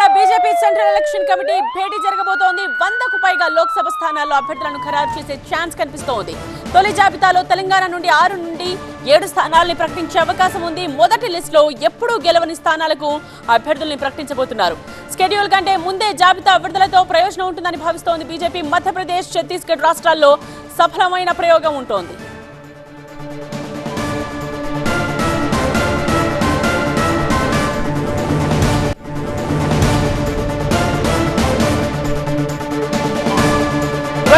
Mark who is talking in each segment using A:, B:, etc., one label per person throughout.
A: ఇవాళ BJP central election committee భేటీ జరగబోతోంది. వందకు పైగా లోక్సభ స్థానాల్లో అభ్యర్థులను ఖరారు చేసే ఛాన్స్ కనిపిస్తోంది. తొలి జాబితాలో తెలంగాణ నుండి ఆరు నుండి ఏడు స్థానాల్ని ప్రకటించే అవకాశం ఉంది. మొదటి లిస్టులో ఎప్పుడూ గెలవని స్థానాలకు అభ్యర్థుల్ని ప్రకటించబోతున్నారు. షెడ్యూల్ కంటే ముందే జాబితా విడుదలతో ప్రయోజనం ఉంటుందని భావిస్తోంది బీజేపీ. మధ్యప్రదేశ్ ఛత్తీస్గఢ్ రాష్ట్రాల్లో సఫలమైన ప్రయోగం ఉంటోంది.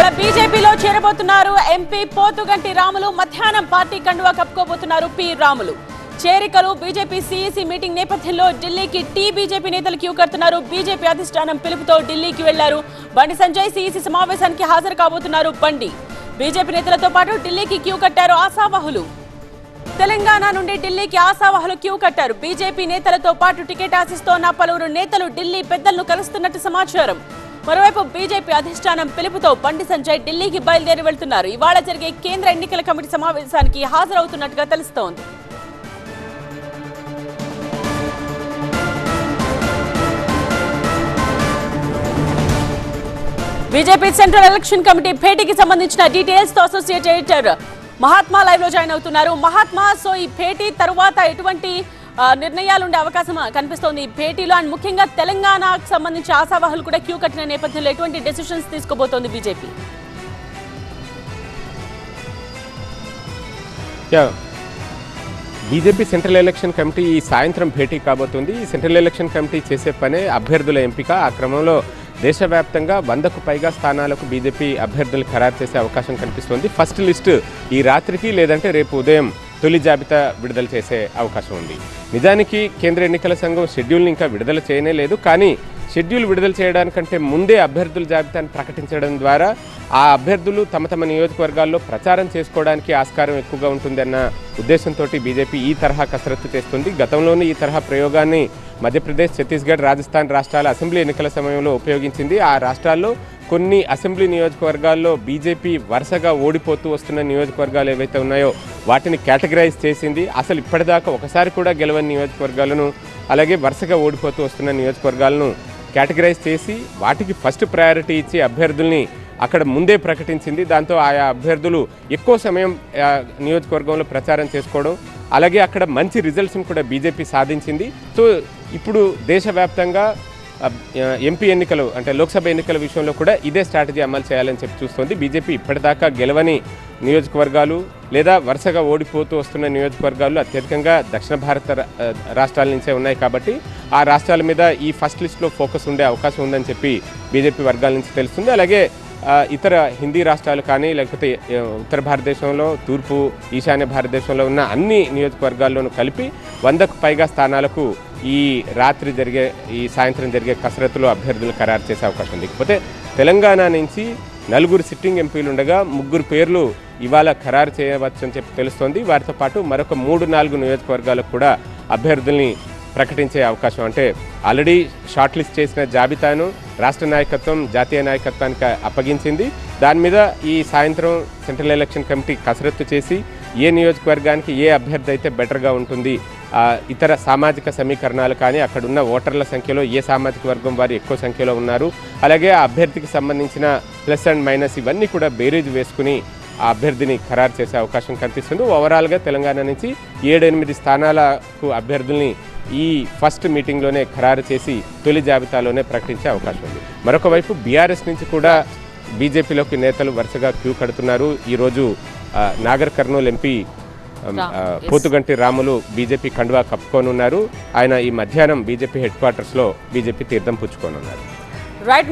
A: ఇవాళ బీజేపీలో చేరబోతున్నారు ఎంపీ పోతుగంటి రాములు. మధ్యాహ్నం పార్టీ కండువా కప్పుకోబోతున్నారు పి. రాములు. చేరికలు బీజేపీ సీఈసీ మీటింగ్ నేపథ్యంలో ఢిల్లీకి టీ బీజేపీ నేతలు క్యూ కడుతున్నారు. బీజేపీ అధిష్టానం పిలుపుతో ఢిల్లీకి వెళ్ళారు. బండి సంజయ్ సీఈసీ సమావేశానికి హాజరు కాబోతున్నారు బండి. బీజేపీ నేతలతో పాటు ఢిల్లీకి క్యూ కట్టారు ఆశావహులు. తెలంగాణ నుండి ఢిల్లీకి ఆశావహులు క్యూ కట్టారు. బీజేపీ నేతలతో పాటు టికెట్ ఆశిస్తోన్న పలువురు నేతలు ఢిల్లీ పెద్దలను కలుస్తున్నట్టు సమాచారం. మరోవైపు బీజేపీ అధిష్టానం పిలుపుతో బండి సంజయ్ ఢిల్లీకి బయలుదేరి వెళ్తున్నారు. ఇవాళ జరిగే కేంద్ర ఎన్నికల కమిటీ సమావేశానికి హాజరవుతున్నట్టుగా తెలుస్తోంది. బీజేపీ సెంట్రల్ ఎలక్షన్ కమిటీ భేటీకి సంబంధించిన డీటెయిల్స్తో అసోసియేట్ ఎడిటర్ మహాత్మా లైవ్లో జాయిన్ అవుతున్నారు. మహాత్మా సో ఈ భేటీ తరువాత ఎటువంటి నిర్ణయాలు ఉండే అవకాశం కనిపిస్తోంది భేటీలో? అండ్ ముఖ్యంగా తెలంగాణకు సంబంధించి ఆశావాహులు కూడా క్యూ కట్టిన నేపథ్యంలో ఎటువంటి decisions తీసుకోబోతోంది BJP?
B: BJP central election committee ఈ సాయంత్రం భేటీ కాబోతుంది. ఈ సెంట్రల్ ఎలక్షన్ కమిటీ చేసే పనే అభ్యర్థుల ఎంపిక. ఆ క్రమంలో దేశవ్యాప్తంగా వందకు పైగా స్థానాలకు బీజేపీ అభ్యర్థులు ఖరారు చేసే అవకాశం కనిపిస్తుంది. ఫస్ట్ లిస్టు ఈ రాత్రికి లేదంటే రేపు ఉదయం తొలి జాబితా విడుదల చేసే అవకాశం ఉంది. నిజానికి కేంద్ర ఎన్నికల సంఘం షెడ్యూల్ని ఇంకా విడుదల చేయనే లేదు. కానీ షెడ్యూల్ విడుదల చేయడానికంటే ముందే అభ్యర్థుల జాబితాను ప్రకటించడం ద్వారా ఆ అభ్యర్థులు తమ తమ నియోజకవర్గాల్లో ప్రచారం చేసుకోవడానికి ఆస్కారం ఎక్కువగా ఉంటుందన్న ఉద్దేశంతో బీజేపీ ఈ తరహా కసరత్తు చేస్తుంది. గతంలోనే ఈ తరహా ప్రయోగాన్ని మధ్యప్రదేశ్ ఛత్తీస్గఢ్ రాజస్థాన్ రాష్ట్రాల అసెంబ్లీ ఎన్నికల సమయంలో ఉపయోగించింది. ఆ రాష్ట్రాల్లో కొన్ని అసెంబ్లీ నియోజకవర్గాల్లో బీజేపీ వరుసగా ఓడిపోతూ వస్తున్న నియోజకవర్గాలు ఏవైతే ఉన్నాయో వాటిని కేటగరైజ్ చేసింది. అసలు ఇప్పటిదాకా ఒకసారి కూడా గెలవని నియోజకవర్గాలను అలాగే వరుసగా ఓడిపోతూ వస్తున్న నియోజకవర్గాలను కేటగరైజ్ చేసి వాటికి ఫస్ట్ ప్రయారిటీ ఇచ్చి అభ్యర్థుల్ని అక్కడ ముందే ప్రకటించింది. దాంతో ఆయా అభ్యర్థులు ఎక్కువ సమయం నియోజకవర్గంలో ప్రచారం చేసుకోవడం అలాగే అక్కడ మంచి రిజల్ట్స్ని కూడా బీజేపీ సాధించింది. సో ఇప్పుడు దేశవ్యాప్తంగా ఎంపీ ఎన్నికలు అంటే లోక్సభ ఎన్నికల విషయంలో కూడా ఇదే స్ట్రాటజీ అమలు చేయాలని చెప్పి చూస్తోంది. బీజేపీ ఇప్పటిదాకా గెలవని నియోజకవర్గాలు లేదా వరుసగా ఓడిపోతూ వస్తున్న నియోజకవర్గాలు అత్యధికంగా దక్షిణ భారత రాష్ట్రాల నుంచే ఉన్నాయి కాబట్టి ఆ రాష్ట్రాల మీద ఈ ఫస్ట్ లిస్ట్లో ఫోకస్ ఉండే అవకాశం ఉందని చెప్పి బీజేపీ వర్గాల నుంచి తెలుస్తుంది. అలాగే ఇతర హిందీ రాష్ట్రాలు కానీ లేకపోతే ఉత్తర భారతదేశంలో తూర్పు ఈశాన్య భారతదేశంలో ఉన్న అన్ని నియోజకవర్గాల్లోనూ కలిపి వందకు పైగా స్థానాలకు ఈ రాత్రి జరిగే ఈ సాయంత్రం జరిగే కసరత్తులో అభ్యర్థులు ఖరారు చేసే అవకాశం ఉంది. ఇకపోతే తెలంగాణ నుంచి నలుగురు సిట్టింగ్ ఎంపీలు ఉండగా ముగ్గురు పేర్లు ఇవాళ ఖరారు చేయవచ్చని చెప్పి తెలుస్తోంది. వారితో పాటు మరొక మూడు నాలుగు నియోజకవర్గాలకు కూడా అభ్యర్థుల్ని ప్రకటించే అవకాశం అంటే ఆల్రెడీ షార్ట్ లిస్ట్ చేసిన జాబితాను రాష్ట్ర నాయకత్వం జాతీయ నాయకత్వానికి అప్పగించింది. దాని మీద ఈ సాయంత్రం సెంట్రల్ ఎలక్షన్ కమిటీ కసరత్తు చేసి ఏ నియోజకవర్గానికి ఏ అభ్యర్థి అయితే బెటర్గా ఉంటుంది ఇతర సామాజిక సమీకరణాలు కానీ అక్కడ ఉన్న ఓటర్ల సంఖ్యలో ఏ సామాజిక వర్గం వారు ఎక్కువ సంఖ్యలో ఉన్నారు అలాగే ఆ అభ్యర్థికి సంబంధించిన ప్లస్ అండ్ మైనస్ ఇవన్నీ కూడా బేరీజ్ వేసుకుని ఆ అభ్యర్థిని ఖరారు చేసే అవకాశం కనిపిస్తుంది. ఓవరాల్గా తెలంగాణ నుంచి ఏడెనిమిది స్థానాలకు అభ్యర్థుల్ని ఈ ఫస్ట్ మీటింగ్లోనే ఖరారు చేసి తొలి జాబితాలోనే ప్రకటించే అవకాశం ఉంది. మరొక వైపు బీఆర్ఎస్ నుంచి కూడా బీజేపీలోకి నేతలు వరుసగా క్యూ కడుతున్నారు. ఈరోజు నాగర్ కర్నూలు ఎంపీ. పోతుగంటి రాములు బీజేపీ కండువా కప్పుకోనున్నారు ఆయన ఈ మధ్యాహ్నం బీజేపీ హెడ్ క్వార్టర్స్లో బీజేపీ తీర్థం పుచ్చుకోనున్నారు
A: రైట్